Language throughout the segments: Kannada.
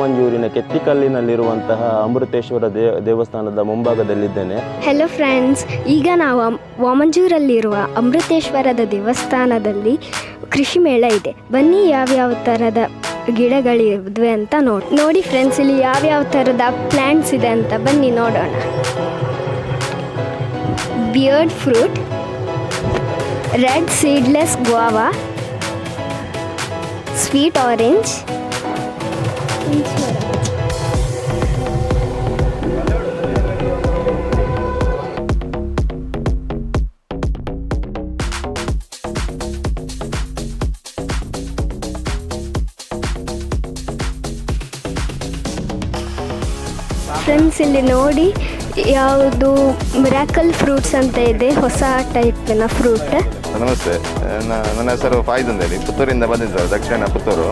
ಮಂಜೂರಿನ ಕೆತ್ತಿಕಲ್ಲಿನಲ್ಲಿರುವಂತಹ ಅಮೃತೇಶ್ವರ ದೇವಸ್ಥಾನದ ದೇವಸ್ಥಾನದ ಮುಂಭಾಗದಲ್ಲಿದ್ದೇನೆ. ಹೆಲೋ ಫ್ರೆಂಡ್ಸ್ ಈಗ ನಾವು ವಾಮಂಜೂರಲ್ಲಿರುವ ಅಮೃತೇಶ್ವರದ ದೇವಸ್ಥಾನದಲ್ಲಿ ಕೃಷಿ ಮೇಳ ಇದೆ. ಬನ್ನಿ ಯಾವ್ಯಾವ ಥರದ ಗಿಡಗಳಿದ್ವೆ ಅಂತ ನೋಡಿ ನೋಡಿ ಫ್ರೆಂಡ್ಸ್ ಇಲ್ಲಿ ಯಾವ್ಯಾವ ಥರದ ಪ್ಲ್ಯಾಂಟ್ಸ್ ಇದೆ ಅಂತ ಬನ್ನಿ ನೋಡೋಣ. Beard fruit red seedless guava sweet orange friends ಇಲ್ಲಿ ನೋಡಿ ಯಾವುದು ಮಿರಾಕಲ್ ಫ್ರೂಟ್ಸ್ ಅಂತ ಇದೆ, ಹೊಸ ಟೈಪಿನ ಫ್ರೂಟ್ ನಮಸ್ತೆ. ನನ್ನ ಹೆಸರು ಫಾಯ್ದ್ ಅಂತ ಹೇಳಿ. ಪುತ್ತೂರಿಂದ ಬಂದಿದ್ದಾರೆ, ದಕ್ಷಿಣ ಪುತ್ತೂರು.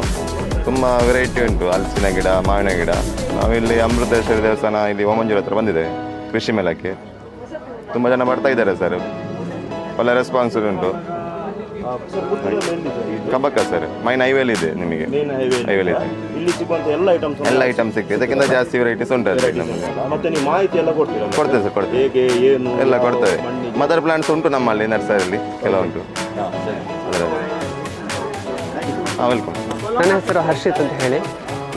ತುಂಬ ವೆರೈಟಿ ಉಂಟು. ಹಲಸಿನ ಗಿಡ ಮಾವಿನ ಗಿಡ. ನಾವಿಲ್ಲಿ ಅಮೃತೇಶ್ವರಿ ದೇವಸ್ಥಾನ ಇಲ್ಲಿ ಓಮಂಜೂರ್ ಹತ್ರ ಬಂದಿದೆ ಕೃಷಿ ಮೇಳಕ್ಕೆ. ತುಂಬ ಜನ ಬರ್ತಾ ಇದ್ದಾರೆ ಸರ್ ಒಳ್ಳೆ ರೆಸ್ಪಾನ್ಸ್ ಉಂಟು. ಕಬಕ್ಕ ಸರ್ ಮೈನ್ ಹೈವೇಲಿ ಇದೆ ನಿಮಗೆ. ಹೈವೇಲಿ ಇದೆ. ಎಲ್ಲ ಐಟಮ್ ಸಿಗ್ತದೆ. ಇದಕ್ಕಿಂತ ಜಾಸ್ತಿ ವೆರೈಟೀಸ್ ಉಂಟು ನಮಗೆ. ಮಾಹಿತಿ ಎಲ್ಲ ಕೊಡ್ತೇವೆ ಸರ್ ಕೊಡ್ತೇವೆ. ಎಲ್ಲ ಕೊಡ್ತೇವೆ. ಮದರ್ ಪ್ಲಾಂಟ್ಸ್ ಉಂಟು ನಮ್ಮಲ್ಲಿ ನರ್ಸರಿಯಲ್ಲಿ ಕೆಲವುಂಟು. ಅದರಲ್ಲಿ. ಹಾಂ ವೆಲ್ಕಮ್ ನನ್ನ ಹೆಸರು ಹರ್ಷಿತ್ ಅಂತ ಹೇಳಿ.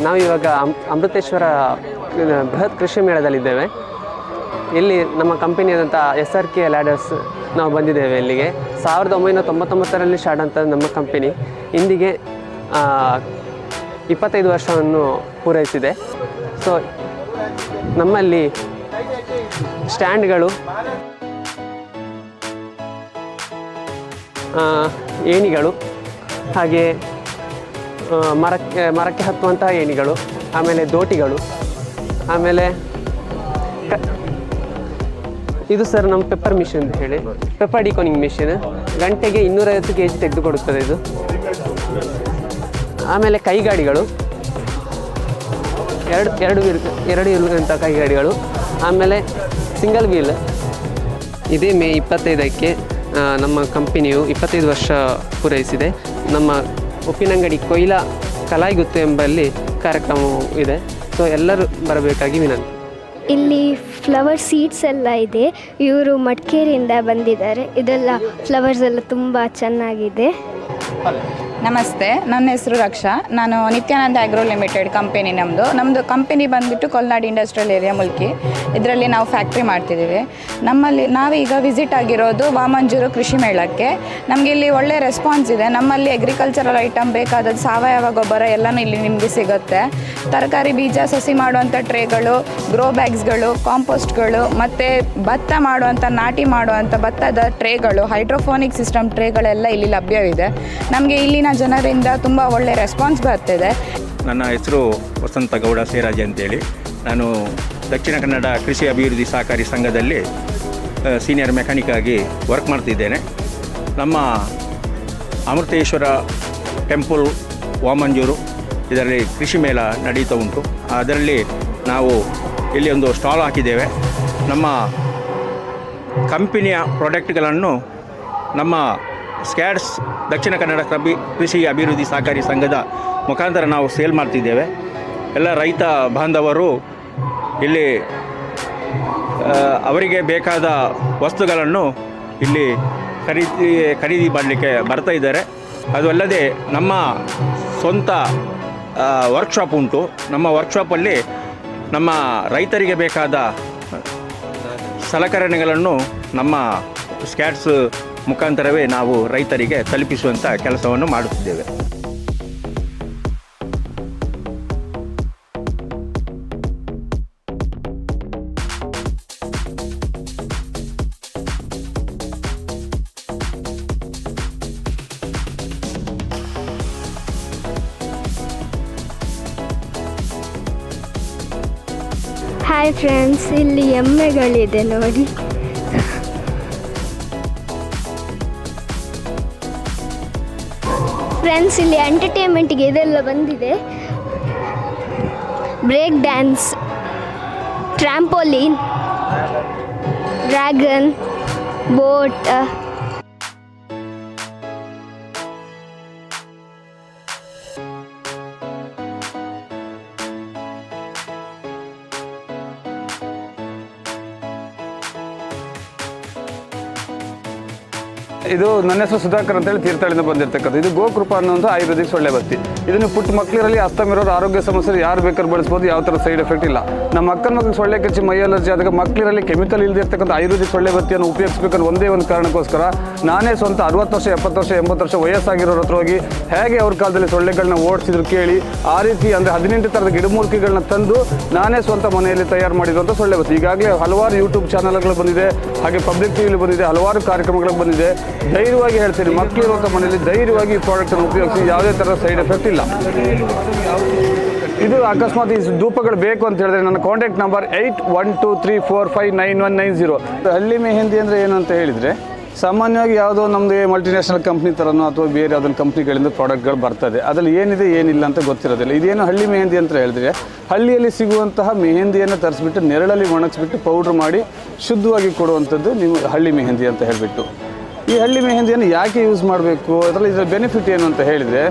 ನಾವು ಇವಾಗ ಅಮ್ ಅಮೃತೇಶ್ವರ ಬೃಹತ್ ಕೃಷಿ ಮೇಳದಲ್ಲಿದ್ದೇವೆ. ಇಲ್ಲಿ ನಮ್ಮ ಕಂಪನಿಯಾದಂಥ ಎಸ್ ಆರ್ ಕೆ ಲ್ಯಾಡರ್ಸ್ ನಾವು ಬಂದಿದ್ದೇವೆ ಇಲ್ಲಿಗೆ. ಸಾವಿರದ ಒಂಬೈನೂರ ತೊಂಬತ್ತೊಂಬತ್ತರಲ್ಲಿ ಸ್ಟಾರ್ಟ್ ಅಂತ ನಮ್ಮ ಕಂಪನಿ ಇಂದಿಗೆ ಇಪ್ಪತ್ತೈದು ವರ್ಷವನ್ನು ಪೂರೈಸಿದೆ. ಸೊ ನಮ್ಮಲ್ಲಿ ಸ್ಟ್ಯಾಂಡ್ಗಳು ಏಣಿಗಳು, ಹಾಗೆ ಮರಕ್ಕೆ ಮರಕ್ಕೆ ಹತ್ತುವಂತಹ ಏಣಿಗಳು, ಆಮೇಲೆ ದೋಟಿಗಳು, ಆಮೇಲೆ ಇದು ಸರ್ ನಮ್ಮ ಪೆಪ್ಪರ್ ಮಿಷಿನ್ ಅಂತ ಹೇಳಿ. ಪೆಪ್ಪರ್ ಡಿಕೋನಿಂಗ್ ಮಿಷಿನ್ ಗಂಟೆಗೆ ಇನ್ನೂರೈವತ್ತು ಕೆ ಜಿ ತೆಗೆದುಕೊಡುತ್ತದೆ ಇದು. ಆಮೇಲೆ ಕೈಗಾಡಿಗಳು. ಎರಡು ಎರಡು ವೀಲ್ ಎರಡು ಇರುವಂಥ ಕೈಗಾಡಿಗಳು. ಆಮೇಲೆ ಸಿಂಗಲ್ ವೀಲ್ ಇದೇ ಮೇ ಇಪ್ಪತ್ತೈದಕ್ಕೆ ನಮ್ಮ ಕಂಪನಿಯು ಇಪ್ಪತ್ತೈದು ವರ್ಷ ಪೂರೈಸಿದೆ. ನಮ್ಮ ಉಪ್ಪಿನಂಗಡಿ ಕೊಯ್ಲಾ ಕಲಾಯಿಗುತ್ತು ಎಂಬಲ್ಲಿ ಕಾರ್ಯಕ್ರಮವು ಇದೆ. ಸೊ ಎಲ್ಲರೂ ಬರಬೇಕಾಗಿ ವಿನಂತಿ. ಇಲ್ಲಿ ಫ್ಲವರ್ ಸೀಡ್ಸ್ ಎಲ್ಲ ಇದೆ. ಇವರು ಮಡಿಕೇರಿಯಿಂದ ಬಂದಿದ್ದಾರೆ. ಇದೆಲ್ಲ ಫ್ಲವರ್ಸ್ ಎಲ್ಲ ತುಂಬ ಚೆನ್ನಾಗಿದೆ. ನಮಸ್ತೆ, ನನ್ನ ಹೆಸರು ರಕ್ಷಾ. ನಾನು ನಿತ್ಯಾನಂದ ಆಗ್ರೋ ಲಿಮಿಟೆಡ್ ಕಂಪನಿ ನಮ್ಮದು ನಮ್ಮದು ಕಂಪನಿ ಬಂದುಬಿಟ್ಟು ಕೊಲ್ನಾಡು ಇಂಡಸ್ಟ್ರಿಯಲ್ ಏರಿಯಾ ಮುಲ್ಕಿ. ಇದರಲ್ಲಿ ನಾವು ಫ್ಯಾಕ್ಟ್ರಿ ಮಾಡ್ತಿದ್ದೀವಿ. ನಮ್ಮಲ್ಲಿ ನಾವೀಗ ವಿಸಿಟ್ ಆಗಿರೋದು ವಾಮಂಜೂರು ಕೃಷಿ ಮೇಳಕ್ಕೆ. ನಮಗೆ ಇಲ್ಲಿ ಒಳ್ಳೆ ರೆಸ್ಪಾನ್ಸ್ ಇದೆ. ನಮ್ಮಲ್ಲಿ ಅಗ್ರಿಕಲ್ಚರಲ್ ಐಟಮ್ ಬೇಕಾದದ್ದು ಸಾವಯವ ಗೊಬ್ಬರ ಎಲ್ಲನೂ ಇಲ್ಲಿ ನಿಮಗೆ ಸಿಗುತ್ತೆ. ತರಕಾರಿ ಬೀಜ, ಸಸಿ ಮಾಡುವಂಥ ಟ್ರೇಗಳು ಗ್ರೋ ಬ್ಯಾಗ್ಸ್ಗಳು ಕಾಂಪೋಸ್ಟ್ಗಳು ಮತ್ತು ಭತ್ತ ಮಾಡುವಂಥ ನಾಟಿ ಮಾಡುವಂಥ ಭತ್ತದ ಟ್ರೇಗಳು ಹೈಡ್ರೋಫೋನಿಕ್ ಸಿಸ್ಟಮ್ ಟ್ರೇಗಳೆಲ್ಲ ಇಲ್ಲಿ ಲಭ್ಯವಿದೆ. ನಮಗೆ ಇಲ್ಲಿನ ಜನರಿಂದ ತುಂಬ ಒಳ್ಳೆ ರೆಸ್ಪಾನ್ಸ್ ಬರ್ತಿದೆ. ನನ್ನ ಹೆಸರು ವಸಂತ ಗೌಡ ಸೇರಾಜ್ ಅಂತೇಳಿ. ನಾನು ದಕ್ಷಿಣ ಕನ್ನಡ ಕೃಷಿ ಅಭಿವೃದ್ಧಿ ಸಹಕಾರಿ ಸಂಘದಲ್ಲಿ ಸೀನಿಯರ್ ಮೆಕ್ಯಾನಿಕ್ ಆಗಿ ವರ್ಕ್ ಮಾಡ್ತಿದ್ದೇನೆ. ನಮ್ಮ ಅಮೃತೇಶ್ವರ ಟೆಂಪಲ್ ವಾಮಂಜೂರು, ಇದರಲ್ಲಿ ಕೃಷಿ ಮೇಳ ನಡೀತಾ ಉಂಟು. ಅದರಲ್ಲಿ ನಾವು ಇಲ್ಲಿ ಒಂದು ಸ್ಟಾಲ್ ಹಾಕಿದ್ದೇವೆ. ನಮ್ಮ ಕಂಪನಿಯ ಪ್ರಾಡಕ್ಟ್ಗಳನ್ನು ನಮ್ಮ ಸ್ಕ್ಯಾಡ್ಸ್ ದಕ್ಷಿಣ ಕನ್ನಡ ಕಬಿ ಕೃಷಿ ಅಭಿವೃದ್ಧಿ ಸಹಕಾರಿ ಸಂಘದ ಮುಖಾಂತರ ನಾವು ಸೇಲ್ ಮಾಡ್ತಿದ್ದೇವೆ. ಎಲ್ಲ ರೈತ ಬಾಂಧವರು ಇಲ್ಲಿ ಅವರಿಗೆ ಬೇಕಾದ ವಸ್ತುಗಳನ್ನು ಇಲ್ಲಿ ಖರೀದಿ ಖರೀದಿ ಮಾಡಲಿಕ್ಕೆ ಬರ್ತಾ ಇದ್ದಾರೆ. ಅದು ಅಲ್ಲದೆ ನಮ್ಮ ಸ್ವಂತ ವರ್ಕ್ಶಾಪ್ ಉಂಟು. ನಮ್ಮ ವರ್ಕ್ಶಾಪಲ್ಲಿ ನಮ್ಮ ರೈತರಿಗೆ ಬೇಕಾದ ಸಲಕರಣೆಗಳನ್ನು ನಮ್ಮ ಸ್ಕ್ಯಾಟ್ಸ್ ಮುಖಾಂತರವೇ ನಾವು ರೈತರಿಗೆ ತಲುಪಿಸುವಂಥ ಕೆಲಸವನ್ನು ಮಾಡುತ್ತಿದ್ದೇವೆ. ಹಾಯ್ ಫ್ರೆಂಡ್ಸ್ ಇಲ್ಲಿ ಎಮ್ಮೆಗಳಿದೆ ನೋಡಿ. ಫ್ರೆಂಡ್ಸ್ ಇಲ್ಲಿ ಎಂಟರ್ಟೈನ್ಮೆಂಟ್ಗೆ ಇದೆಲ್ಲ ಬಂದಿದೆ. Break dance trampoline dragon boat ಇದು ನನ್ನ ಹೆಸರು ಸುಧಾಕರ್ ಅಂತೇಳಿ ತೀರ್ಥಹಳ್ಳಿಯಿಂದ ಬಂದಿರ್ತಕ್ಕಂಥ ಇದು ಗೋಕೃಪ ಅನ್ನೋಂಥ ಆಯುರ್ವೇದಿಕ್ ಸೊಳ್ಳೆ ಬತ್ತಿ. ಇದನ್ನು ಪುಟ್ಟ ಮಕ್ಕಳಲ್ಲಿ ಅಸ್ತಮ ಇರೋರು ಆರೋಗ್ಯ ಸಮಸ್ಯೆ ಯಾರು ಬೇಕಾದ್ರೂ ಬಳಸ್ಬೋದು, ಯಾವ ಥರ ಸೈಡ್ ಎಫೆಕ್ಟ್ ಇಲ್ಲ. ನಮ್ಮ ಅಕ್ಕನ ಮಕ್ಕಳು ಸೊಳ್ಳೆ ಕಚ್ಚಿ ಮೈ ಅಲರ್ಜಿ ಆದಾಗ ಮಕ್ಕಳಲ್ಲಿ ಕೆಮಿಕಲ್ ಇಲ್ದಿರ್ತಕ್ಕಂಥ ಆಯುರ್ವೇದಿಕ್ ಸೊಳ್ಳೆ ಬತ್ತಿಯನ್ನು ಉಪಯೋಗಿಸ್ಬೇಕಂದ್ರೆ ಒಂದೇ ಒಂದು ಕಾರಣಕ್ಕೋಸ್ಕರ ನಾನೇ ಸ್ವಂತ ಅರವತ್ತು ವರ್ಷ, ಎಪ್ಪತ್ತು ವರ್ಷ, ಎಂಬತ್ತು ವರ್ಷ ವಯಸ್ಸಾಗಿರೋರ ಹತ್ರ ಹೋಗಿ ಹೇಗೆ ಅವ್ರ ಕಾಲದಲ್ಲಿ ಸೊಳ್ಳೆಗಳನ್ನ ಓಡಿಸಿದ್ರು ಕೇಳಿ, ಆ ರೀತಿ ಅಂದರೆ ಹದಿನೆಂಟು ಥರದ ಗಿಡಮೂಲಿಕೆಗಳನ್ನ ತಂದು ನಾನೇ ಸ್ವಂತ ಮನೆಯಲ್ಲಿ ತಯಾರು ಮಾಡಿರುವಂಥ ಸೊಳ್ಳೆ ಬತ್ತಿ. ಈಗಾಗಲೇ ಹಲವಾರು ಯೂಟ್ಯೂಬ್ ಚಾನಲ್ಗಳು ಬಂದಿದೆ, ಹಾಗೆ ಪಬ್ಲಿಕ್ ಟಿವಿಲಿ ಬಂದಿದೆ, ಹಲವಾರು ಕಾರ್ಯಕ್ರಮಗಳು ಬಂದಿದೆ. ಧೈರ್ಯವಾಗಿ ಹೇಳ್ತೀನಿ ಮಕ್ಕಳಿರುವಂಥ ಮನೆಯಲ್ಲಿ ಧೈರ್ಯವಾಗಿ ಈ ಪ್ರಾಡಕ್ಟನ್ನು ಉಪಯೋಗಿಸಿ, ಯಾವುದೇ ಥರ ಸೈಡ್ ಎಫೆಕ್ಟ್ ಇಲ್ಲ. ಇದು ಅಕಸ್ಮಾತ್ ಈ ಧೂಪಗಳು ಬೇಕು ಅಂತ ಹೇಳಿದ್ರೆ ನನ್ನ contact number eight one two three four five nine one nine zero ಹಳ್ಳಿ ಮೆಹಂದಿ ಅಂದರೆ ಏನು ಅಂತ ಹೇಳಿದರೆ, ಸಾಮಾನ್ಯವಾಗಿ ಯಾವುದೋ ನಮ್ಮದು ಮಲ್ಟಿನ್ಯಾಷನಲ್ ಕಂಪ್ನಿ ಥರನೋ ಅಥವಾ ಬೇರೆ ಯಾವುದೊಂದು ಕಂಪ್ನಿಗಳಿಂದ ಪ್ರಾಡಕ್ಟ್ಗಳು ಬರ್ತದೆ. ಅದರಲ್ಲಿ ಏನಿದೆ, ಏನಿಲ್ಲ ಅಂತ ಗೊತ್ತಿರೋದಿಲ್ಲ. ಇದೇನು ಹಳ್ಳಿ ಮೆಹಂದಿ ಅಂತ ಹೇಳಿದ್ರೆ, ಹಳ್ಳಿಯಲ್ಲಿ ಸಿಗುವಂತಹ ಮೆಹಂದಿಯನ್ನು ತರಿಸ್ಬಿಟ್ಟು, ನೆರಳಲ್ಲಿ ಒಣಗಿಸ್ಬಿಟ್ಟು ಪೌಡ್ರ್ ಮಾಡಿ ಶುದ್ಧವಾಗಿ ಕೊಡುವಂಥದ್ದು ನಿಮ್ಮ ಹಳ್ಳಿ ಮೆಹಂದಿ ಅಂತ ಹೇಳಿಬಿಟ್ಟು. ಈ ಹಳ್ಳಿ ಮೆಹಂದಿಯನ್ನು ಯಾಕೆ ಯೂಸ್ ಮಾಡಬೇಕು? ಅದರಲ್ಲಿ ಇದರ ಬೆನಿಫಿಟ್ ಏನು ಅಂತ ಹೇಳಿದರೆ,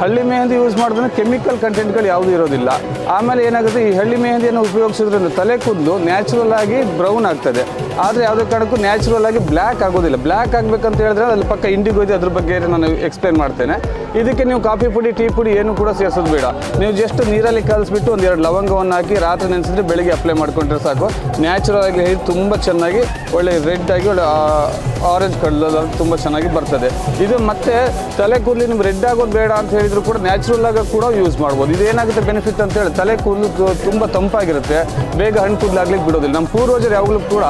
ಹಳ್ಳಿ ಮೆಹಂದಿ ಯೂಸ್ ಮಾಡಿದ್ರೆ ಕೆಮಿಕಲ್ ಕಂಟೆಂಟ್ಗಳು ಯಾವುದೂ ಇರೋದಿಲ್ಲ. ಆಮೇಲೆ ಏನಾಗುತ್ತೆ, ಈ ಹಳ್ಳಿ ಮೆಹಂದಿಯನ್ನು ಉಪಯೋಗಿಸೋದ್ರಿಂದ ತಲೆ ಕೂದಲು ನ್ಯಾಚುರಲ್ ಆಗಿ ಬ್ರೌನ್ ಆಗ್ತದೆ. ಆದರೆ ಯಾವುದೇ ಕಾರಣಕ್ಕೂ ನ್ಯಾಚುರಲ್ ಆಗಿ ಬ್ಲ್ಯಾಕ್ ಆಗೋದಿಲ್ಲ. ಬ್ಲ್ಯಾಕ್ ಆಗಬೇಕಂತ ಹೇಳಿದ್ರೆ ಅಲ್ಲಿ ಪಕ್ಕ ಇಂಡಿಗೋ ಇದೆ, ಅದ್ರ ಬಗ್ಗೆ ನಾನು ಎಕ್ಸ್ಪ್ಲೇನ್ ಮಾಡ್ತೇನೆ. ಇದಕ್ಕೆ ನೀವು ಕಾಫಿ ಪುಡಿ, ಟೀ ಪುಡಿ ಏನು ಕೂಡ ಸೇರಿಸೋದು ಬೇಡ. ನೀವು ಜಸ್ಟ್ ನೀರಲ್ಲಿ ಕಲಿಸ್ಬಿಟ್ಟು ಎರಡು ಲವಂಗವನ್ನು ಹಾಕಿ ರಾತ್ರಿ ನೆನೆಸಿದ್ರೆ ಬೆಳಿಗ್ಗೆ ಅಪ್ಲೈ ಮಾಡ್ಕೊಂಡ್ರೆ ಸಾಕು. ನ್ಯಾಚುರಲ್ ಆಗಿ ತುಂಬ ಚೆನ್ನಾಗಿ, ಒಳ್ಳೆ ರೆಡ್ ಆಗಿ, ಒಳ್ಳೆ ಆರೆಂಜ್ ಕಲರ್ ತುಂಬ ಚೆನ್ನಾಗಿ ಬರ್ತದೆ. ಇದು ಮತ್ತೆ ತಲೆ ಕೂದಲು ನಿಮ್ಗೆ ರೆಡ್ ಆಗೋದು ಬೇಡ ಅಂತ ಹೇಳಿದ್ರು ಕೂಡ ನ್ಯಾಚುರಲ್ ಆಗಿ ಕೂಡ ಯೂಸ್ ಮಾಡ್ಬೋದು. ಇದು ಏನಾಗುತ್ತೆ ಬೆನಿಫಿಟ್ ಅಂತ ಹೇಳಿ, ತಲೆ ಕೂದಲು ತುಂಬ ತಂಪಾಗಿರುತ್ತೆ. ಬೇಗ ಹಣ್ಣು ಕೂದಲಾಗ್ಲಿಕ್ಕೆ ಬಿಡೋದಿಲ್ಲ. ನಮ್ಮ ಪೂರ್ವಜರು ಯಾವಾಗಲೂ ಕೂಡ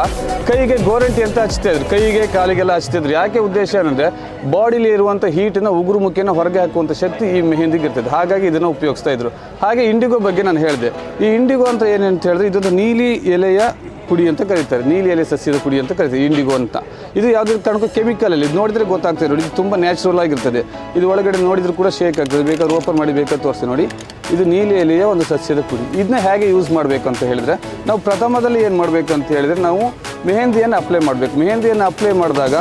ಕೈಗೆ ಗೋರಂಟಿ ಅಂತ ಹಚ್ತಾ ಇದ್ರು. ಕೈಗೆ, ಕಾಲಿಗೆಲ್ಲ ಹಚ್ತಾ ಇದ್ರು. ಯಾಕೆ ಉದ್ದೇಶ ಏನಂದರೆ ಬಾಡಿಲಿ ಇರುವಂಥ ಹೀಟನ್ನು ಉಗುರು ಮುಖ್ಯನ ಹೊರಗೆ ಹಾಕುವಂಥ ಶಕ್ತಿ ಈ ಮೆಹಂದಿಗೆ ಇರ್ತದೆ. ಹಾಗಾಗಿ ಇದನ್ನು ಉಪಯೋಗಿಸ್ತಾ ಇದ್ರು. ಹಾಗೆ ಇಂಡಿಗೋ ಬಗ್ಗೆ ನಾನು ಹೇಳಿದೆ. ಈ ಇಂಡಿಗೋ ಅಂತ ಏನಂತ ಹೇಳಿದ್ರೆ ಇದೊಂದು ನೀಲಿ ಎಲೆಯ ಪುಡಿ ಅಂತ ಕರೀತಾರೆ. ನೀಲಿ ಎಲೆ ಸಸ್ಯದ ಪುಡಿ ಅಂತ ಕರೀತಾರೆ ಇಂಡಿಗೋ ಅಂತ. ಇದು ಯಾವುದೇ ಕಾರಣಕ್ಕೂ ಕೆಮಿಕಲಲ್ಲಿ ಇದು ನೋಡಿದ್ರೆ ಗೊತ್ತಾಗ್ತದೆ ನೋಡಿ, ಇದು ತುಂಬ ನ್ಯಾಚುರಲ್ ಆಗಿರ್ತದೆ. ಇದು ಒಳಗಡೆ ನೋಡಿದ್ರು ಕೂಡ ಶೇಕ್ ಆಗ್ತದೆ. ಬೇಕಾದ್ರೆ ಓಪನ್ ಮಾಡಿ ಬೇಕಾದ್ರೆ ತೋರಿಸಿ ನೋಡಿ. ಇದು ನೀಲಿ ಎಲೆಯ ಒಂದು ಸಸ್ಯದ ಪುಡಿ. ಇದನ್ನ ಹೇಗೆ ಯೂಸ್ ಮಾಡಬೇಕು ಅಂತ ಹೇಳಿದ್ರೆ, ನಾವು ಪ್ರಥಮದಲ್ಲಿ ಏನು ಮಾಡಬೇಕು ಅಂತ ಹೇಳಿದ್ರೆ ನಾವು ಮೆಹಂದಿಯನ್ನು ಅಪ್ಲೈ ಮಾಡಬೇಕು. ಮೆಹಂದಿಯನ್ನು ಅಪ್ಲೈ ಮಾಡಿದಾಗ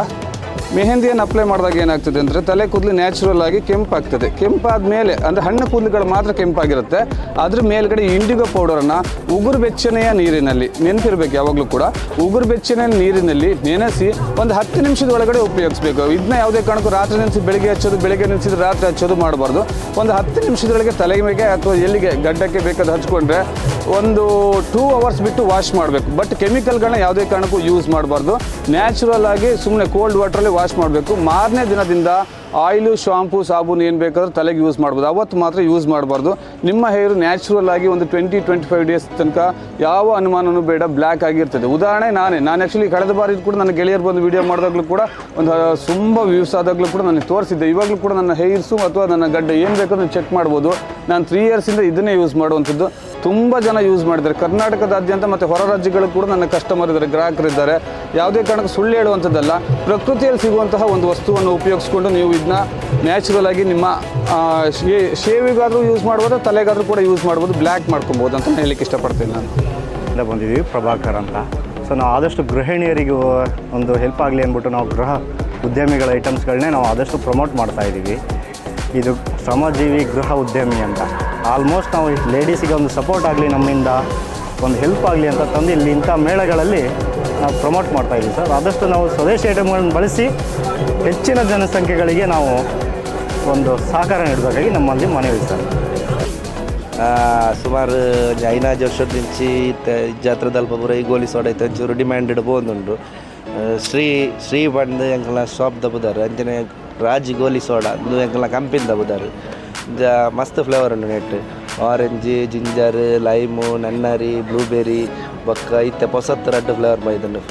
ಮೆಹಂದಿಯನ್ನು ಅಪ್ಲೈ ಮಾಡಿದಾಗ ಏನಾಗ್ತದೆ ಅಂದರೆ ತಲೆ ಕೂದಲು ನ್ಯಾಚುರಲ್ ಆಗಿ ಕೆಂಪಾಗ್ತದೆ. ಕೆಂಪಾದ ಮೇಲೆ ಅಂದರೆ ಹಣ್ಣು ಕೂದಲುಗಳು ಮಾತ್ರ ಕೆಂಪಾಗಿರುತ್ತೆ. ಅದ್ರ ಮೇಲ್ಗಡೆ ಇಂಡಿಗೋ ಪೌಡರನ್ನು ಉಗುರು ಬೆಚ್ಚನೆಯ ನೀರಿನಲ್ಲಿ ನೆನಪಿರ್ಬೇಕು ಯಾವಾಗಲೂ ಕೂಡ. ಉಗುರು ಬೆಚ್ಚನೆಯ ನೀರಿನಲ್ಲಿ ನೆನೆಸಿ ಒಂದು ಹತ್ತು ನಿಮಿಷದ ಒಳಗಡೆ ಉಪಯೋಗಿಸ್ಬೇಕು. ಇದನ್ನ ಯಾವುದೇ ಕಾರಣಕ್ಕೂ ರಾತ್ರಿ ನೆನೆಸಿ ಬೆಳಿಗ್ಗೆ ಹಚ್ಚೋದು, ಬೆಳಿಗ್ಗೆ ನೆನೆಸಿದ್ರೆ ರಾತ್ರಿ ಹಚ್ಚೋದು ಮಾಡಬಾರ್ದು. ಒಂದು ಹತ್ತು ನಿಮಿಷದೊಳಗೆ ತಲೆಗೆ ಅಥವಾ ಎಲ್ಲಿಗೆ ಗಡ್ಡಕ್ಕೆ ಬೇಕಾದ ಹಚ್ಕೊಂಡ್ರೆ ಒಂದು ಟೂ ಅವರ್ಸ್ ಬಿಟ್ಟು ವಾಶ್ ಮಾಡಬೇಕು. ಬಟ್ ಕೆಮಿಕಲ್ಗಳನ್ನ ಯಾವುದೇ ಕಾರಣಕ್ಕೂ ಯೂಸ್ ಮಾಡಬಾರ್ದು. ನ್ಯಾಚುರಲ್ ಆಗಿ ಸುಮ್ಮನೆ ಕೋಲ್ಡ್ ವಾಟ್ರಲ್ಲಿ ವಾಶ್ ಮಾಡಬೇಕು. ಮಾರನೇ ದಿನದಿಂದ ಆಯಿಲು, ಶಾಂಪು, ಸಾಬೂನು ಏನು ಬೇಕಾದ್ರೂ ತಲೆಗೆ ಯೂಸ್ ಮಾಡ್ಬೋದು. ಅವತ್ತು ಮಾತ್ರ ಯೂಸ್ ಮಾಡಬಾರ್ದು. ನಿಮ್ಮ ಹೇರ್ ನ್ಯಾಚುರಲ್ ಆಗಿ ಒಂದು ಟ್ವೆಂಟಿ ಟ್ವೆಂಟಿ ಫೈವ್ ಡೇಸ್ ತನಕ ಯಾವ ಅನುಮಾನವೂ ಬೇಡ ಬ್ಲ್ಯಾಕ್ ಆಗಿರ್ತದೆ. ಉದಾಹರಣೆ ನಾನೇ. ನಾನು ಆ್ಯಕ್ಚುಲಿ ಕಳೆದ ಬಾರಿ ಕೂಡ ನನ್ನ ಗೆಳೆಯರು ಬಂದು ವೀಡಿಯೋ ಮಾಡಿದಾಗಲೂ ಕೂಡ ಒಂದು ತುಂಬ ವ್ಯೂಸ್ ಆದಾಗಲೂ ಕೂಡ ನನಗೆ ತೋರಿಸಿದ್ದೆ. ಇವಾಗಲೂ ಕೂಡ ನನ್ನ ಹೇರ್ಸು ಅಥವಾ ನನ್ನ ಗಡ್ಡ ಏನು ಬೇಕಾದ್ರೂ ಚೆಕ್ ಮಾಡ್ಬೋದು. ನಾನು ತ್ರೀ ಇಯರ್ಸಿಂದ ಇದನ್ನೇ ಯೂಸ್ ಮಾಡುವಂಥದ್ದು. ತುಂಬ ಜನ ಯೂಸ್ ಮಾಡಿದ್ದಾರೆ. ಕರ್ನಾಟಕದಾದ್ಯಂತ ಮತ್ತು ಹೊರ ರಾಜ್ಯಗಳು ಕೂಡ ನನ್ನ ಕಸ್ಟಮರ್ ಇದ್ದಾರೆ, ಗ್ರಾಹಕರಿದ್ದಾರೆ. ಯಾವುದೇ ಕಾರಣಕ್ಕೂ ಸುಳ್ಳು ಹೇಳುವಂಥದ್ದಲ್ಲ. ಪ್ರಕೃತಿಯಲ್ಲಿ ಸಿಗುವಂತಹ ಒಂದು ವಸ್ತುವನ್ನು ಉಪಯೋಗಿಸ್ಕೊಂಡು ನೀವು ಇದನ್ನ ನ್ಯಾಚುರಲ್ ಆಗಿ ನಿಮ್ಮ ಶೇವಿಗಾದರೂ ಯೂಸ್ ಮಾಡ್ಬೋದು, ತಲೆಗಾದರೂ ಕೂಡ ಯೂಸ್ ಮಾಡ್ಬೋದು, ಬ್ಲ್ಯಾಕ್ ಮಾಡ್ಕೊಬೋದು ಅಂತ ಹೇಳಲಿಕ್ಕೆ ಇಷ್ಟಪಡ್ತೀನಿ ನಾನು. ಎಲ್ಲ ಬಂದಿದ್ದೀವಿ, ಪ್ರಭಾಕರ್ ಅಂತ. ಸೊ ನಾವು ಆದಷ್ಟು ಗೃಹಿಣಿಯರಿಗೂ ಒಂದು ಹೆಲ್ಪ್ ಆಗಲಿ ಅಂದ್ಬಿಟ್ಟು ನಾವು ಗೃಹ ಉದ್ಯಮಿಗಳ ಐಟಮ್ಸ್ಗಳನ್ನೇ ನಾವು ಆದಷ್ಟು ಪ್ರಮೋಟ್ ಮಾಡ್ತಾ ಇದ್ದೀವಿ. ಇದು ಶ್ರಮಜೀವಿ ಗೃಹ ಉದ್ಯಮಿ ಅಂತ. ಆಲ್ಮೋಸ್ಟ್ ನಾವು ಲೇಡೀಸಿಗೆ ಒಂದು ಸಪೋರ್ಟ್ ಆಗಲಿ ನಮ್ಮಿಂದ ಒಂದು ಹೆಲ್ಪ್ ಆಗಲಿ ಅಂತ ತಂದು ಇಲ್ಲಿ ಇಂಥ ಮೇಳಗಳಲ್ಲಿ ನಾವು ಪ್ರಮೋಟ್ ಮಾಡ್ತಾ ಇದ್ದೀವಿ ಸರ್. ಆದಷ್ಟು ನಾವು ಸ್ವದೇಶಿ ಐಟಮ್ಗಳನ್ನು ಬಳಸಿ ಹೆಚ್ಚಿನ ಜನಸಂಖ್ಯೆಗಳಿಗೆ ನಾವು ಒಂದು ಸಹಕಾರ ನೀಡಬೇಕಾಗಿ ನಮ್ಮಲ್ಲಿ ಮನವಿ ಸರ್. ಸುಮಾರು ಐನಾಜು ವರ್ಷದ నుంచి ಪೂರ ಈ ಗೋಲಿ ಸೋಡ ಐತೆ ಒಂಚೂರು ಡಿಮ್ಯಾಂಡೆಡ್ ಬೋಂದುಂಡು ಶ್ರೀ ಶ್ರೀ ಬಂದು ಎಂಕಲ ಶಾಪ್ ದಬ್ಬುದಾರು. ಅಂಚನೆ ರಾಜ್ ಗೋಲಿ ಸೋಡ ಇದು ಎಂಕಲ್ನ ಕಂಪಿನ ಜ, ಮಸ್ತ್ ಫ್ಲೇವರ್ ಉಂಡು ನೆಟ್ ಆರೆಂಜ್ ಜಿಂಜರ್ ಲೈಮು ನನ್ನರಿ ಬ್ಲೂಬೆರಿ ಬೊಕ್ಕ ಇತ್ತೆ ಪೊಸತ್ತು ರಡ್ಡ್ ಫ್ಲೇವರ್ ಮೈದನ್ನು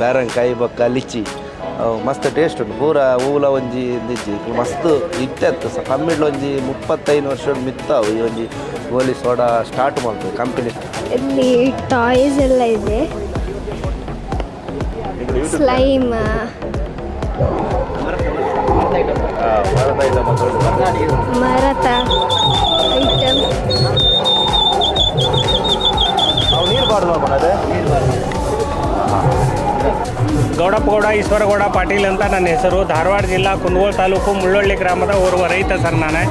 ಪ್ಯಾರಂಕಾಯಿ ಬೊಕ್ಕ ಲಿಚಿ. ಅವು ಮಸ್ತ್ ಟೇಸ್ಟ್ ಉಂಟು. ಪೂರ ಹೂಲ ಒಂಜಿ ದಿಜ್ಜಿ ಮಸ್ತ್ ಇತ್ತು ಸ. ಕಮ್ಮಿಡ್ಲ ಒಂಜಿ ಮುಪ್ಪತ್ತೈದು ವರ್ಷ ಮಿತ್ತಾವು. ಈ ಒಂಜಿ ಗೋಲಿ ಸೋಡಾ ಸ್ಟಾರ್ಟ್ ಮಾಡ್ತದೆ ಕಂಪನಿ ಇಲ್ಲಿ ಟಾಯ್ಸ್ ಎಲ್ಲ ಇದೆ. ಸ್ಲೈಮ್ ಮರದ ಐಟಮ್ ಗೌಡಪ್ಪ ಗೌಡ ಈಶ್ವರಗೌಡ ಪಾಟೀಲ್ ಅಂತ ನನ್ನ ಹೆಸರು. ಧಾರವಾಡ ಜಿಲ್ಲಾ ಕುಂದಗೋಳ ತಾಲೂಕು ಮುಳ್ಳೊಳ್ಳಿ ಗ್ರಾಮದ ಓರ್ವ ರೈತ ಸರ್ ನಾನು.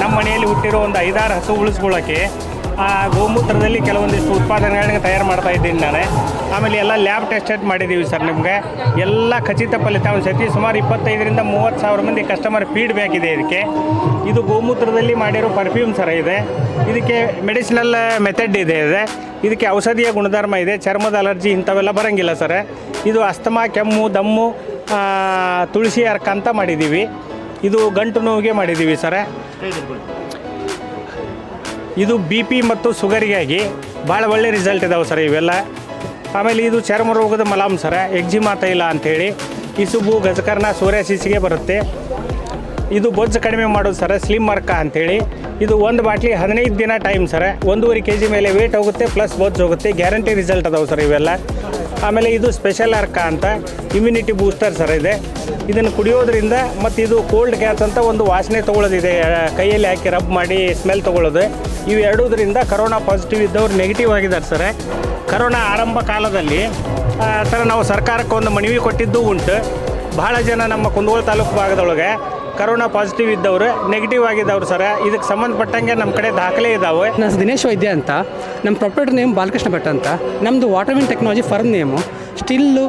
ನಮ್ಮ ಮನೆಯಲ್ಲಿ ಹುಟ್ಟಿರೋ ಒಂದು ಐದಾರು ಹಸು ಉಳಿಸ್ಕೊಳ್ಳೋಕ್ಕೆ ಆ ಗೋಮೂತ್ರದಲ್ಲಿ ಕೆಲವೊಂದಿಷ್ಟು ಉತ್ಪಾದನೆಗಳನ್ನ ತಯಾರು ಮಾಡ್ತಾ ಇದ್ದೀನಿ ನಾನು. ಆಮೇಲೆ ಎಲ್ಲ ಲ್ಯಾಬ್ ಟೆಸ್ಟೆಡ್ ಮಾಡಿದ್ದೀವಿ ಸರ್ ನಿಮಗೆ. ಎಲ್ಲ ಖಚಿತ ಫಲಿತಾಂಶ ಐತಿ. ಸುಮಾರು ಇಪ್ಪತ್ತೈದರಿಂದ ಮೂವತ್ತು ಸಾವಿರ ಮಂದಿ ಕಸ್ಟಮರ್ ಫೀಡ್ಬ್ಯಾಕ್ ಇದೆ ಇದಕ್ಕೆ. ಇದು ಗೋಮೂತ್ರದಲ್ಲಿ ಮಾಡಿರೋ ಪರ್ಫ್ಯೂಮ್ ಸರ ಇದೆ. ಇದಕ್ಕೆ ಮೆಡಿಸಿನಲ್ ಮೆಥಡ್ ಇದೆ ಇದೆ. ಇದಕ್ಕೆ ಔಷಧೀಯ ಗುಣಧರ್ಮ ಇದೆ. ಚರ್ಮದ ಅಲರ್ಜಿ ಇಂಥವೆಲ್ಲ ಬರೋಂಗಿಲ್ಲ ಸರ್. ಇದು ಅಸ್ತಮಾ, ಕೆಮ್ಮು, ದಮ್ಮು ತುಳಸಿ ಅರ್ಕ ಅಂತ ಮಾಡಿದ್ದೀವಿ ಇದು ಗಂಟು ನೋವಿಗೆ ಮಾಡಿದ್ದೀವಿ ಸರ್. ಇದು ಬಿ ಪಿ ಮತ್ತು ಶುಗರಿಗಾಗಿ ಭಾಳ ಒಳ್ಳೆ ರಿಸಲ್ಟ್ ಇದಾವೆ ಸರ್ ಇವೆಲ್ಲ. ಆಮೇಲೆ ಇದು ಚರ್ಮ ರೋಗದ ಮಲಾಮ್ ಸರ ಎಕ್ಸಿಮಾ ತೈಲ ಅಂಥೇಳಿ. ಇಸುಬು ಗಜಕರ್ಣ ಸೂರ್ಯಾಸಿಸಿಗೆ ಬರುತ್ತೆ. ಇದು ಬೊಜ್ಜು ಕಡಿಮೆ ಮಾಡೋದು ಸರ ಸ್ಲಿಮ್ ಮರ್ಕ ಅಂಥೇಳಿ. ಇದು ಒಂದು ಬಾಟ್ಲಿ ಹದಿನೈದು ದಿನ ಟೈಮ್ ಸರ. ಒಂದೂವರೆ ಕೆ ಜಿ ಮೇಲೆ ವೇಟ್ ಹೋಗುತ್ತೆ ಪ್ಲಸ್ ಬೊಜ್ಜು ಹೋಗುತ್ತೆ. ಗ್ಯಾರಂಟಿ ರಿಸಲ್ಟ್ ಅದಾವೆ ಸರ್ ಇವೆಲ್ಲ. ಆಮೇಲೆ ಇದು ಸ್ಪೆಷಲ್ ಅರ್ಕ ಅಂತ ಇಮ್ಯುನಿಟಿ ಬೂಸ್ಟರ್ ಸರ್ ಇದೆ. ಇದನ್ನು ಕುಡಿಯೋದ್ರಿಂದ ಮತ್ತು ಇದು ಕೋಲ್ಡ್ ಗ್ಯಾಸ್ ಅಂತ ಒಂದು ವಾಸನೆ ತೊಗೊಳ್ಳೋದಿದೆ ಕೈಯಲ್ಲಿ ಹಾಕಿ ರಬ್ ಮಾಡಿ ಸ್ಮೆಲ್ ತೊಗೊಳ್ಳೋದು ಇವು ಎರಡೂದ್ರಿಂದ ಕರೋನಾ ಪಾಸಿಟಿವ್ ಇದ್ದವ್ರು ನೆಗೆಟಿವ್ ಆಗಿದ್ದಾರೆ ಸರ್. ಕರೋನಾ ಆರಂಭ ಕಾಲದಲ್ಲಿ ಸರ್ ನಾವು ಸರ್ಕಾರಕ್ಕೆ ಒಂದು ಮನವಿ ಕೊಟ್ಟಿದ್ದು ಉಂಟು. ಬಹಳ ಜನ ನಮ್ಮ ಕುಂದಗೋಳ ತಾಲೂಕು ಭಾಗದೊಳಗೆ ಕರೋನಾ ಪಾಸಿಟಿವ್ ಇದ್ದವರು ನೆಗೆಟಿವ್ ಆಗಿದ್ದವ್ರು ಸರ್. ಇದಕ್ಕೆ ಸಂಬಂಧಪಟ್ಟಂಗೆ ನಮ್ಮ ಕಡೆ ದಾಖಲೆ ಇದ್ದಾವೆ ನನ್ನ ದಿನೇಶ್ ವೈದ್ಯ ಅಂತ. ನಮ್ಮ ಪ್ರಾಪರ್ಟಿ ನೇಮ್ ಬಾಲಕೃಷ್ಣ ಭಟ್ ಅಂತ. ನಮ್ಮದು water win technology firm name. Stihl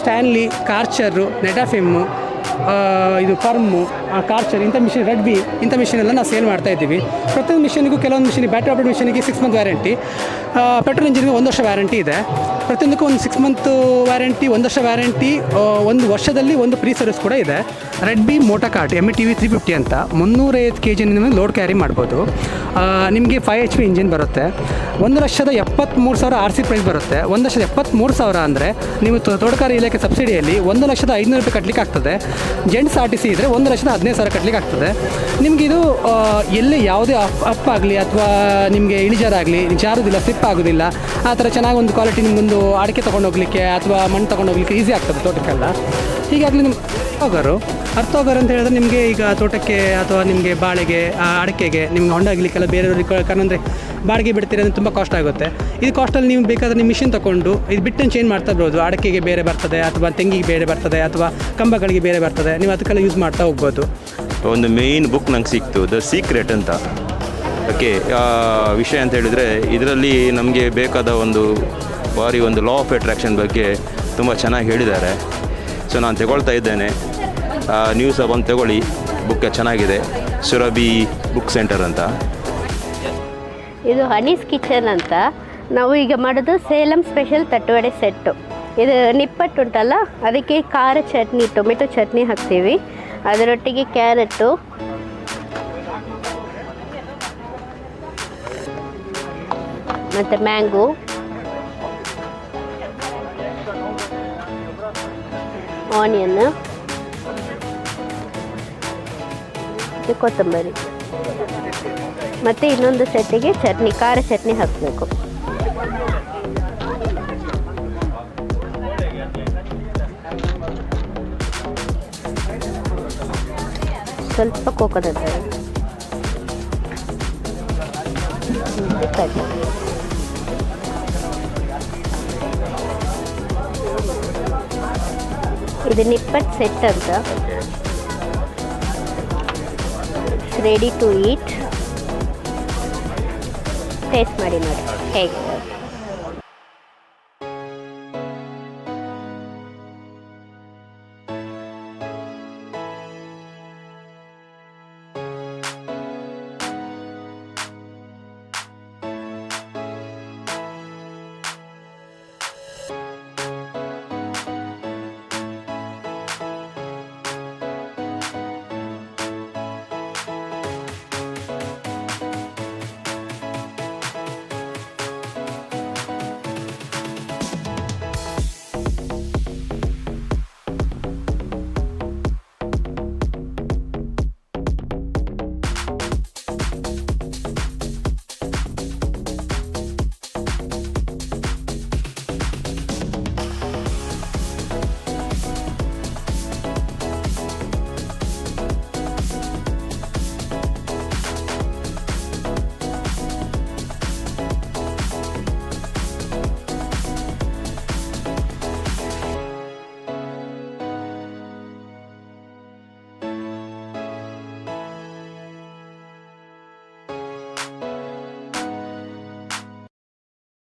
Stanley Karcher Netafim ಇದು ಫರ್ಮು ಕಾರ್ಚರ್ ಇಂಥ ಮಿಷಿನ್ ರೆಡ್ ಬಿ ಇಂಥ ಮಿಷಿನೆಲ್ಲ ನಾವು ಸೇಲ್ ಮಾಡ್ತಾ ಇದ್ದೀವಿ. ಪ್ರತಿಯೊಂದು ಮಿಷಿನಿಗೂ ಕೆಲವೊಂದು ಮಿಷಿನ್ ಬ್ಯಾಟ್ರಿ ಆಪರೇಟ್ ಮಿಷಿನಿಗೆ ಸಿಕ್ಸ್ ಮಂತ್ ವ್ಯಾರಂಟಿ ಪೆಟ್ರೋಲ್ ಇಂಜಿನ್ಗೆ ಒಂದು ವರ್ಷ ವ್ಯಾರಂಟಿ ಇದೆ. ಪ್ರತಿಯೊಂದಕ್ಕೂ ಒಂದು ಸಿಕ್ಸ್ ಮಂತ್ ವ್ಯಾರಂಟಿ ಒಂದು ವರ್ಷ ವ್ಯಾರಂಟಿ ಒಂದು ವರ್ಷದಲ್ಲಿ ಒಂದು ಫ್ರೀ ಸರ್ವಿಸ್ ಕೂಡ ಇದೆ. Red B ಮೋಟಾ cart M T V three fifty ಅಂತ ಮುನ್ನೂರೈವತ್ತು ಕೆ ಜಿ ಲೋಡ್ ಕ್ಯಾರಿ ಮಾಡ್ಬೋದು. ನಿಮಗೆ ಫೈವ್ ಎಚ್ ಪಿ ಇಂಜಿನ್ ಬರುತ್ತೆ. ಒಂದು ಲಕ್ಷದ ಎಪ್ಪತ್ತ್ಮೂರು ಸಾವಿರ ಆರ್ ಸಿ ಪ್ರೈಸ್ ಬರುತ್ತೆ. ಒಂದು ಲಕ್ಷದ ಎಪ್ಪತ್ತ್ಮೂರು ಸಾವಿರ ಅಂದರೆ ನೀವು ತೋಟಗಾರಿ ಇಲಾಖೆ ಸಬ್ಸಿಡಿಯಲ್ಲಿ ಒಂದು ಲಕ್ಷದ ಐನೂರು ರೂಪಾಯಿ ಕಟ್ಟಲಿಕ್ಕೆ ಆಗ್ತದೆ ಜೆಂಟ್ಸ್ ಆರ್ ಟಿ ಸಿ ಇದ್ದರೆ ಒಂದು ಲಕ್ಷದ ಹದಿನೈದು ಸಾವಿರ ಕಟ್ಟಲಿಕ್ಕೆ ಆಗ್ತದೆ. ನಿಮಗೆ ಇದು ಎಲ್ಲಿ ಯಾವುದೇ ಅಪ್ ಅಪ್ ಆಗಲಿ ಅಥವಾ ನಿಮಗೆ ಇಳಿಜಾರಾಗಲಿ ಜಾರುದಿಲ್ಲ, ಸ್ಲಿಪ್ ಆಗೋದಿಲ್ಲ, ಆ ಥರ ಚೆನ್ನಾಗಿ ಒಂದು ಕ್ವಾಲಿಟಿ ನಿಮಗೊಂದು ಅಡಿಕೆ ತೊಗೊಂಡೋಗ್ಲಿಕ್ಕೆ ಅಥವಾ ಮಣ್ಣು ತೊಗೊಂಡೋಗ್ಲಿಕ್ಕೆ ಈಸಿ ಆಗ್ತದೆ ತೋಟಕ್ಕೆಲ್ಲ. ಹೀಗಾಗಲಿ ನಿಮ್ಮ ಅರ್ಥೋಗರು ಅರ್ಥೋಗರು ಅಂತ ಹೇಳಿದ್ರೆ ನಿಮಗೆ ಈಗ ತೋಟಕ್ಕೆ ಅಥವಾ ನಿಮಗೆ ಬಾಳೆಗೆ ಅಡಕೆಗೆ ಅಡಿಕೆಗೆ ಹೊಂಡ ಆಗಲಿಕ್ಕೆಲ್ಲ ಬೇರೆಯವ್ರಿಗೆ ಕಾರಣಂದರೆ ಬಾಡಿಗೆ ಬಿಡ್ತೀರಿ ಅಂದರೆ ತುಂಬ ಕಾಸ್ಟ್ ಆಗುತ್ತೆ. ಇದು ಕಾಸ್ಟಲ್ಲಿ ನೀವು ಬೇಕಾದ್ರೆ ನಿಮ್ಮ ಮಿಷಿನ್ ತೊಗೊಂಡು ಇದು ಬಿಟ್ಟನ್ನು ಚೇಂಜ್ ಮಾಡ್ತಾ ಬರೋದು ಅಡಿಕೆಗೆ ಬೇರೆ ಬರ್ತದೆ ಅಥವಾ ತೆಂಗಿಗೆ ಬೇರೆ ಬರ್ತದೆ ಅಥವಾ ಕಂಬಗಳಿಗೆ ಬೇರೆ ಬರ್ತದೆ. ನೀವು ಅದಕ್ಕೆಲ್ಲ ಯೂಸ್ ಮಾಡ್ತಾ ಹೋಗ್ಬೋದು. ಒಂದು ಮೇಯ್ನ್ ಬುಕ್ ನಂಗೆ ಸಿಕ್ತು ದ ಸೀಕ್ರೆಟ್ ಅಂತ. ಓಕೆ ವಿಷಯ ಅಂತ ಹೇಳಿದರೆ ಇದರಲ್ಲಿ ನಮಗೆ ಬೇಕಾದ ಒಂದು ಬಾರಿ ಒಂದು ಲಾ ಆಫ್ ಅಟ್ರಾಕ್ಷನ್ ಬಗ್ಗೆ ತುಂಬ ಚೆನ್ನಾಗಿ ಹೇಳಿದ್ದಾರೆ. ಸೊ ನಾನು ತಗೊಳ್ತಾ ಇದ್ದೇನೆ. ನೀವು ಸಹ ಬಂದು ತಗೊಳ್ಳಿ ಬುಕ್ ಚೆನ್ನಾಗಿದೆ. ಸುರಭಿ ಬುಕ್ ಸೆಂಟರ್ ಅಂತ. ಇದು ಹನೀಸ್ ಕಿಚನ್ ಅಂತ. ನಾವು ಈಗ ಮಾಡೋದು ಸೇಲಂ ಸ್ಪೆಷಲ್ ತಟ್ಟುವಡೆ ಸೆಟ್ಟು ಇದು ನಿಪ್ಪಟ್ಟು ಉಂಟಲ್ಲ, ಅದಕ್ಕೆ ಖಾರ ಚಟ್ನಿ, ಟೊಮೆಟೊ ಚಟ್ನಿ ಹಾಕ್ತೀವಿ. ಅದರೊಟ್ಟಿಗೆ ಕ್ಯಾರೆಟು ಮತ್ತು ಮ್ಯಾಂಗೋ ಆನಿಯನ್ ಮತ್ತು ಕೊತ್ತಂಬರಿ. ಮತ್ತು ಇನ್ನೊಂದು ಸೆಟ್ಟಿಗೆ ಚಟ್ನಿ ಖಾರ ಚಟ್ನಿ ಹಾಕಬೇಕು. ಸ್ವಲ್ಪ ಕೋಕೋನಟ್ ಆಯಿಲ್ ಇದು ನಿಪ್ಪಟ್ ಸೆಟ್ ಅಂತ. ರೆಡಿ ಟು ಈಟ್ ಟೇಸ್ಟ್ ಮಾಡಿ ನೋಡಿ. ಹೇಗೆ?